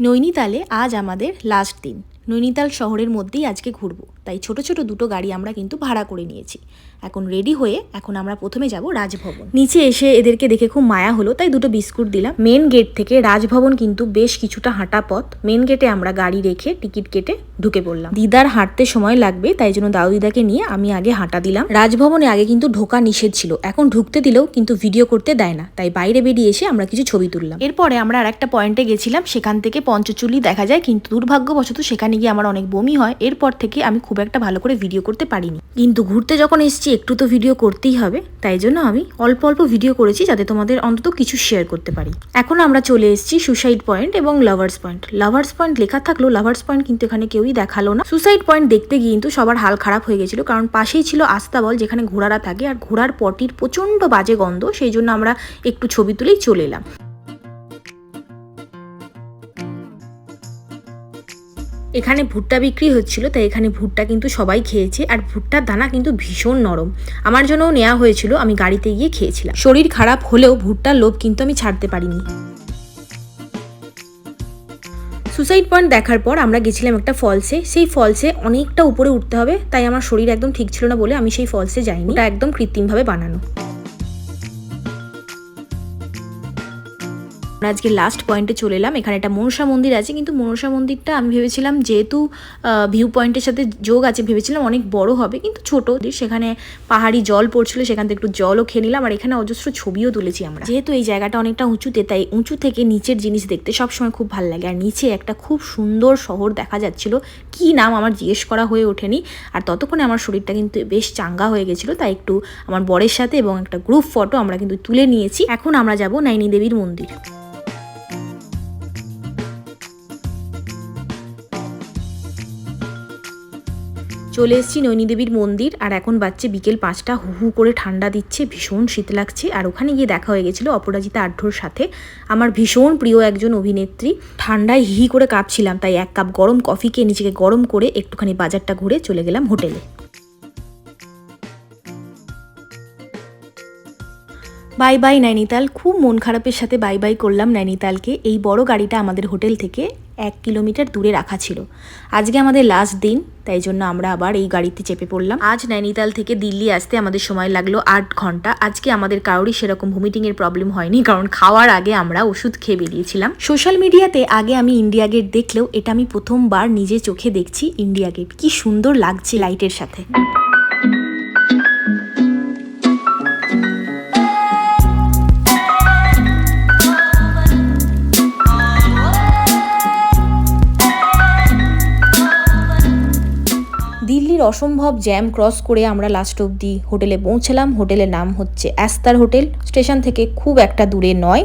নৈনিতালে আজ আমাদের লাস্ট দিন। নৈনিতাল শহরের মধ্যেই আজকে ঘুরবো। তাই ছোট ছোট দুটো গাড়ি আমরা কিন্তু ভাড়া করে নিয়েছি। এখন রেডি হয়ে এখন আমরা প্রথমে যাব রাজভবন। নিচে এসে এদেরকে দেখে খুব মায়া হলো, তাই দুটো বিস্কুট দিলাম। মেন গেট থেকে রাজভবন কিন্তু বেশ কিছুটা হাঁটা পথ। মেন গেটে আমরা গাড়ি রেখে টিকিট কেটে ঢুকে পড়লাম। দিদার হাঁটতে সময় লাগবে, তাই জন্য দাদু দিদাকে নিয়ে আমি আগে হাঁটা দিলাম। রাজভবনে আগে কিন্তু ঢোকা নিষেধ ছিল, এখন ঢুকতে দিলেও কিন্তু ভিডিও করতে দেয় না। তাই বাইরে বেরিয়ে এসে আমরা কিছু ছবি তুললাম। এরপরে আমরা আর একটা পয়েন্টে গেছিলাম, সেখান থেকে পঞ্চচুলি দেখা যায়, কিন্তু দুর্ভাগ্যবশত সেখানে গিয়ে আমার অনেক বমি হয়, এরপর থেকে আমি খুব একটা ভালো করে ভিডিও করতে পারিনি। কিন্তু ঘুরতে যখন এসেছি, একটু তো ভিডিও করতেই হবে, তাই জন্য আমি অল্প অল্প ভিডিও করেছি যাতে তোমাদের অন্তত কিছু শেয়ার করতে পারি। এখন আমরা চলে এসেছি সুসাইড পয়েন্ট এবং লাভার্স পয়েন্ট লাভার্স পয়েন্ট লেখা থাকলেও লাভার্স পয়েন্ট কিন্তু এখানে কেউই দেখাল না। সুসাইড পয়েন্ট দেখতে গিয়ে কিন্তু সবার হাল খারাপ হয়ে গেছিল, কারণ পাশেই ছিল আস্তাবল যেখানে ঘোড়ারা থাকে, আর ঘোড়ার পটির প্রচণ্ড বাজে গন্ধ, সেই জন্য আমরা একটু ছবি তুলেই চলে এলাম। এখানে ভুট্টা বিক্রি হচ্ছিল, তাই এখানে ভুট্টা কিন্তু সবাই খেয়েছে আর ভুট্টার দানা কিন্তু ভীষণ নরম। আমার জন্যও নেওয়া হয়েছিল, আমি গাড়িতে গিয়ে খেয়েছিলাম। শরীর খারাপ হলেও ভুট্টার লোভ কিন্তু আমি ছাড়তে পারিনি। সুসাইড পয়েন্ট দেখার পর আমরা গেছিলাম একটা ফলসে সেই ফলসে অনেকটা উপরে উঠতে হবে, তাই আমার শরীর একদম ঠিক ছিল না বলে আমি সেই ফলসে যাইনি। ওটা একদম কৃত্রিমভাবে বানানো। আমরা আজকে লাস্ট পয়েন্টে চলে এলাম। এখানে একটা মনসা মন্দির আছে, কিন্তু মনসা মন্দিরটা আমি ভেবেছিলাম যেহেতু ভিউ পয়েন্টের সাথে যোগ আছে, ভেবেছিলাম অনেক বড় হবে, কিন্তু ছোট সেখানে পাহাড়ি জল পড়ছিল, সেখান থেকে একটু জলও খেয়ে নিলাম, আর এখানে অজস্র ছবিও তুলেছি আমরা। যেহেতু এই জায়গাটা অনেকটা উঁচুতে, তাই উঁচু থেকে নিচের জিনিস দেখতে সবসময় খুব ভালো লাগে। আর নিচে একটা খুব সুন্দর শহর দেখা যাচ্ছিল। কি নাম আমার জিজ্ঞেস করা হয়ে ওঠেনি। আর ততক্ষণে আমার শরীরটা কিন্তু বেশ চাঙ্গা হয়ে গেছিল, তাই একটু আমার বরের সাথে এবং একটা গ্রুপ ফটো আমরা কিন্তু তুলে নিয়েছি। এখন আমরা যাব নাইনি দেবীর মন্দির। চলে এসেছি নৈনীদেবীর মন্দির, আর এখন বাচ্চে বিকেল পাঁচটা। হু হু করে ঠান্ডা দিচ্ছে, ভীষণ শীত লাগছে, আর ওখানে গিয়ে দেখা হয়ে গেছিল অপরাজিতা আঢ্যর সাথে। আমার ভীষণ প্রিয় একজন অভিনেত্রী। ঠান্ডায় হি করে কাঁপছিলাম, তাই এক কাপ গরম কফি খেয়ে নিজেকে গরম করে একটুখানি বাজারটা ঘুরে চলে গেলাম হোটেলে। বাই বাই নৈনিতাল, খুব মন খারাপের সাথে বাই বাই করলাম নৈনিতালকে। এই বড় গাড়িটা আমাদের হোটেল থেকে এক কিলোমিটার দূরে রাখা ছিল। আজকে আমাদের লাস্ট দিন, তাই জন্য আমরা আবার এই গাড়িতে চেপে পড়লাম। আজ নৈনিতাল থেকে দিল্লি আসতে আমাদের সময় লাগল আট ঘণ্টা। আজকে আমাদের কারোরই সেরকম ভমিটিংয়ের প্রবলেম হয়নি, কারণ খাওয়ার আগে আমরা ওষুধ খেয়ে বেরিয়েছিলাম। সোশ্যাল মিডিয়াতে আগে আমি ইন্ডিয়া গেট দেখলেও এটা আমি প্রথমবার নিজে চোখে দেখছি ইন্ডিয়া গেট কি সুন্দর লাগছে লাইটের সাথে। অসম্ভব জ্যাম ক্রস করে আমরা লাস্ট অবধি হোটেলে পৌঁছলাম। হোটেলের নাম হচ্ছে অ্যাস্তার হোটেল স্টেশন থেকে খুব একটা দূরে নয়।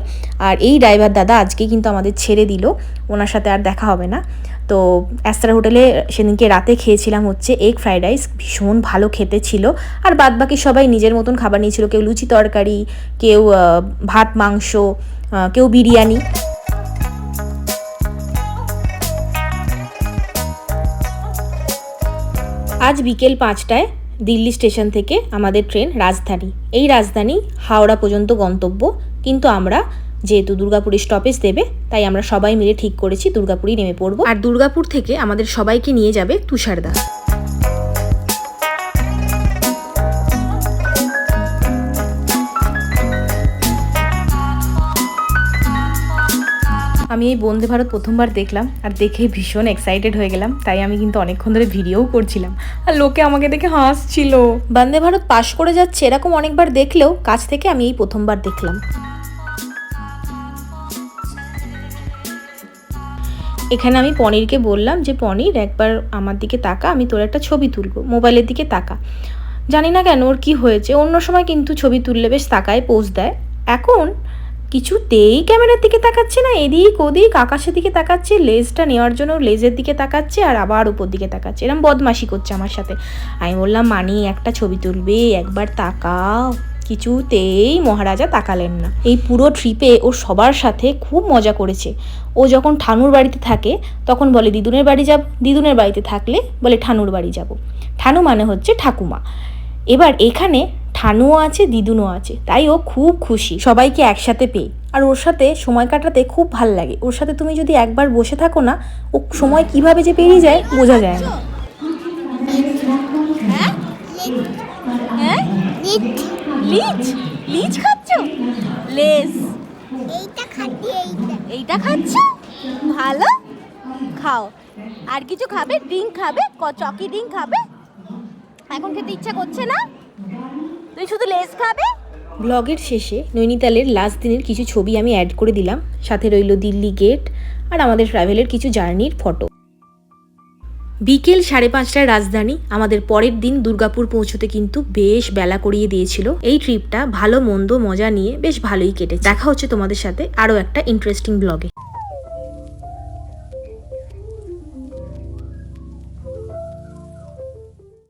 আর এই ড্রাইভার দাদা আজকে কিন্তু আমাদের ছেড়ে দিল। ওনার সাথে আর দেখা হবে না। তো অ্যাস্তার হোটেলে সেদিনকে রাতে খেয়েছিলাম হচ্ছে এগ ফ্রাইড রাইস ভীষণ ভালো খেতে ছিল। আর বাদ বাকি সবাই নিজের মতন খাবার নিয়েছিল। কেউ লুচি তরকারি, কেউ ভাত, মাংস কেউ বিরিয়ানি। আজ বিকেল পাঁচটায় দিল্লি স্টেশন থেকে আমাদের ট্রেন রাজধানী। এই রাজধানী হাওড়া পর্যন্ত গন্তব্য। কিন্তু আমরা যেহেতু দুর্গাপুরে স্টপেজ দেবে, তাই আমরা সবাই মিলে ঠিক করেছি দুর্গাপুরেই নেমে পড়ব। আর দুর্গাপুর থেকে আমাদের সবাইকে নিয়ে যাবে তুষারদা। আমি এই বন্দে ভারত প্রথমবার দেখলাম আর দেখে ভীষণ এক্সাইটেড হয়ে গেলাম, তাই আমি কিন্তু অনেকক্ষণ ধরে ভিডিওও করছিলাম। আর লোকে আমাকে দেখে হাসছিল। বন্দে ভারত পাশ করে যাচ্ছে এরকম অনেকবার দেখলেও কাছ থেকে আমি এই প্রথমবার দেখলাম। এখানে আমি পনিরকে বললাম যে, পনির, একবার আমার দিকে তাকা, আমি তোর একটা ছবি তুলবো, মোবাইলের দিকে তাকা। জানি না কেন ওর কী হয়েছে, অন্য সময় কিন্তু ছবি তুললে বেশ তাকায়, পোজ দেয়। এখন কিছুতেই ক্যামেরার দিকে তাকাচ্ছে না, এদিক ওদিক আকাশের দিকে তাকাচ্ছে, লেজটা নেওয়ার জন্য লেজের দিকে তাকাচ্ছে আর আবার উপর দিকে তাকাচ্ছে। এরম বদমাসি করছে আমার সাথে। আমি বললাম, মানি, একটা ছবি তুলবে, একবার তাকাও। কিছুতেই মহারাজা তাকালেন না। এই পুরো ট্রিপে ও সবার সাথে খুব মজা করেছে। ও যখন ঠানুর বাড়িতে থাকে, তখন বলে, দিদুনের বাড়ি যাব। দিদুনের বাড়িতে থাকলে বলে, ঠানুর বাড়ি যাব। ঠানু মানে হচ্ছে ঠাকুমা। এবার এখানে ঠানুও আছে দিদুনও আছে। তাই ও খুব খুশি। সবাইকে একসাথে পেয়ে। আর ওর সাথে সময় কাটাতে খুব ভালো লাগে। ওর সাথে তুমি যদি একবার বসে থাকো না ও সময় কীভাবে যে পেরিয়ে যায় বোঝা যায় না। হ্যাঁ লিচ? লিচ খাচ্ছ? লেস। এইটা খাচ্ছি এইটা। এইটা খাচ্ছ? ভালো? খাও। আর কিছু খাবে? ড্রিঙ্ক খাবে? ক- চকি ড্রিঙ্ক খাবে? এখন খেতে ইচ্ছা করছে না? তুই শুধু লেস খাবে? ব্লগের শেষে নৈনিতালের লাস্ট দিনের কিছু ছবি আমি অ্যাড করে দিলাম। সাথে রইল দিল্লি গেট আর আমাদের ট্রাভেলের কিছু জার্নির ফটো বিকেল সাড়ে পাঁচটায় রাজধানী, আমাদের পরের দিন দুর্গাপুর পৌঁছতে কিন্তু বেশ বেলা করিয়ে দিয়েছিল। এই ট্রিপটা ভালো, মন্দ, মজা নিয়ে বেশ ভালোই কেটেছে। দেখা হচ্ছে তোমাদের সাথে আরও একটা ইন্টারেস্টিং ব্লগে